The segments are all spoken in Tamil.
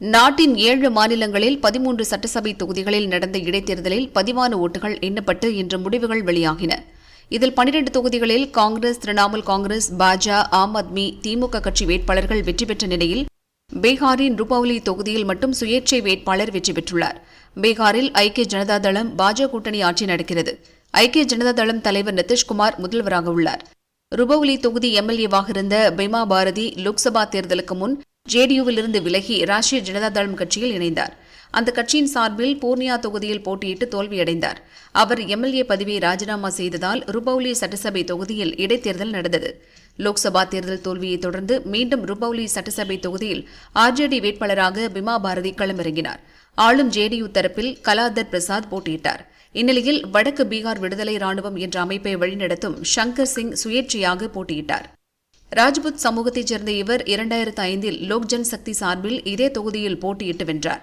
நாட்டின் ஏழு மாநிலங்களில் பதிமூன்று சட்டசபை தொகுதிகளில் நடந்த இடைத்தேர்தலில் பதிவான ஓட்டுகள் எண்ணப்பட்டு இன்று முடிவுகள் வெளியாகின. இதில் பனிரண்டு தொகுதிகளில் காங்கிரஸ் திரிணாமுல் காங்கிரஸ் பாஜக ஆம் ஆத்மி திமுக கட்சி வேட்பாளர்கள் வெற்றி பெற்ற நிலையில் பீகாரின் ரூபவுலி தொகுதியில் மட்டும் சுயேட்சை வேட்பாளர் வெற்றி பெற்றுள்ளார். பீகாரில் ஐக்கிய ஜனதா தளம் பாஜ கூட்டணி ஆட்சி நடக்கிறது. ஐக்கிய ஜனதா தளம் தலைவர் நிதிஷ்குமார் முதல்வராக உள்ளார். ருபவுலி தொகுதி எம்எல்ஏவாக இருந்த பீமா பாரதி லோக்சபா தேர்தலுக்கு முன் ஜேடியுவிலிருந்து விலகி ராஷ்டிரிய ஜனதா தளம் கட்சியில் இணைந்தார். அந்த கட்சியின் சார்பில் பூர்ணியா தொகுதியில் போட்டியிட்டு தோல்வியடைந்தார். அவர் எம்எல்ஏ பதவியை ராஜினாமா செய்ததால் ருபௌலி சட்டசபை தொகுதியில் இடைத்தேர்தல் நடந்தது. லோக்சபா தேர்தல் தோல்வியை தொடர்ந்து மீண்டும் ருபௌலி சட்டசபை தொகுதியில் ஆர்ஜேடி வேட்பாளராக பிமா பாரதி களமிறங்கினார். ஆளும் ஜேடியு தரப்பில் கலாதர் பிரசாத் போட்டியிட்டார். இந்நிலையில் வடக்கு பீகார் விடுதலை ராணுவம் என்ற அமைப்பை வழிநடத்தும் ஷங்கர் சிங் சுயேட்சையாக போட்டியிட்டார். ராஜ்புத் சமூகத்தைச் சேர்ந்த இவர் இரண்டாயிரத்து ஐந்தில் லோக்ஜன் சக்தி சார்பில் இதே தொகுதியில் போட்டியிட்டு வென்றார்.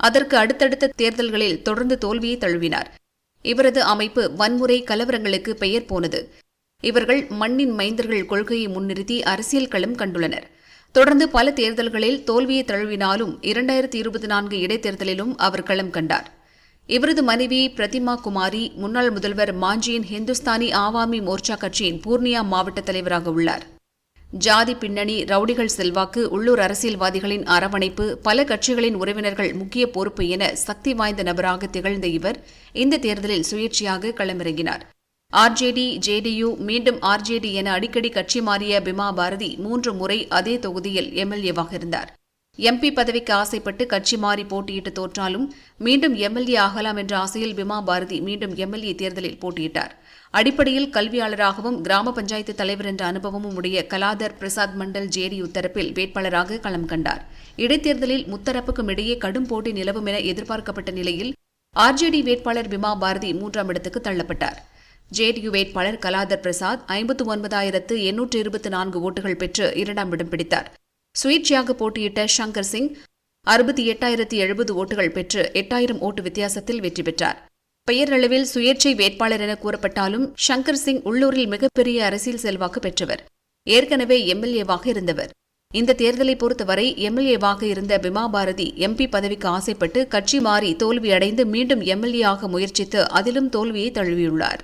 அதற்கு அடுத்தடுத்த தேர்தல்களில் தொடர்ந்து தோல்வியை தழுவினார். இவரது அமைப்பு வன்முறை கலவரங்களுக்கு பெயர் போனது. இவர்கள் மண்ணின் மைந்தர்கள் கொள்கையை முன்னிறுத்தி அரசியல் களம் கண்டுள்ளனர். தொடர்ந்து பல தேர்தல்களில் தோல்வியை தழுவினாலும் இரண்டாயிரத்தி இருபத்தி நான்கு இடைத்தேர்தலிலும் அவர் களம் கண்டார். இவரது மனைவி பிரதிமா குமாரி முன்னாள் முதல்வர் மாஞ்சியின் ஹிந்துஸ்தானி ஆவாமி மோர்ச்சா கட்சியின் பூர்ணியா மாவட்ட தலைவராக உள்ளார். ஜாதி பின்னணி ரவுடிகள் செல்வாக்கு உள்ளூர் அரசியல்வாதிகளின் அரவணைப்பு பல கட்சிகளின் உறவினர்கள் முக்கிய பொறுப்பு என சக்தி வாய்ந்த நபராக திகழ்ந்த இவர் இந்த தேர்தலில் சுயேட்சையாக களமிறங்கினார். ஆர்ஜேடி ஜேடியு மீண்டும் ஆர்ஜேடி என அடிக்கடி கட்சி மாறிய பிமா பாரதி மூன்று முறை அதே தொகுதியில் எம்எல்ஏவாக இருந்தார். எம்பி பதவிக்கு ஆசைப்பட்டு கட்சி மாறி போட்டியிட்டு தோற்றாலும் மீண்டும் எம்எல்ஏ ஆகலாம் என்ற ஆசையில் பிமா பாரதி மீண்டும் எம்எல்ஏ தேர்தலில் போட்டியிட்டார். அடிப்படையில் கல்வியாளராகவும் கிராம பஞ்சாயத்து தலைவர் என்ற அனுபவமும் உடைய கலாதர் பிரசாத் மண்டல் ஜேடியு தரப்பில் வேட்பாளராக களம் கண்டார். இடைத்தேர்தலில் முத்தரப்புக்கும் இடையே கடும் போட்டி நிலவும் என எதிர்பார்க்கப்பட்ட நிலையில் ஆர்ஜேடி வேட்பாளர் பிமா பாரதி மூன்றாம் இடத்துக்கு தள்ளப்பட்டார். ஜேடியு வேட்பாளர் கலாதர் பிரசாத் ஐம்பத்து ஒன்பதாயிரத்து எண்ணூற்று இருபத்தி நான்கு ஓட்டுகள் பெற்று இரண்டாம் இடம் பிடித்தார். சுயேட்சையாக போட்டியிட்ட ஷங்கர் சிங் அறுபத்தி எட்டாயிரத்தி எழுபது ஓட்டுகள் பெற்று எட்டாயிரம் ஓட்டு வித்தியாசத்தில் வெற்றி பெற்றார். பெயரளவில் சுயேட்சை வேட்பாளர் என கூறப்பட்டாலும் ஷங்கர் சிங் உள்ளூரில் மிகப்பெரிய அரசியல் செல்வாக்கு பெற்றவர். ஏற்கனவே எம்எல்ஏவாக இருந்தவர். இந்த தேர்தலை பொறுத்தவரை எம்எல்ஏவாக இருந்த பிமா பாரதி எம்பி பதவிக்கு ஆசைப்பட்டு கட்சி மாறி தோல்வியடைந்து மீண்டும் எம்எல்ஏ ஆக முயற்சித்து அதிலும் தோல்வியை தழுவியுள்ளார்.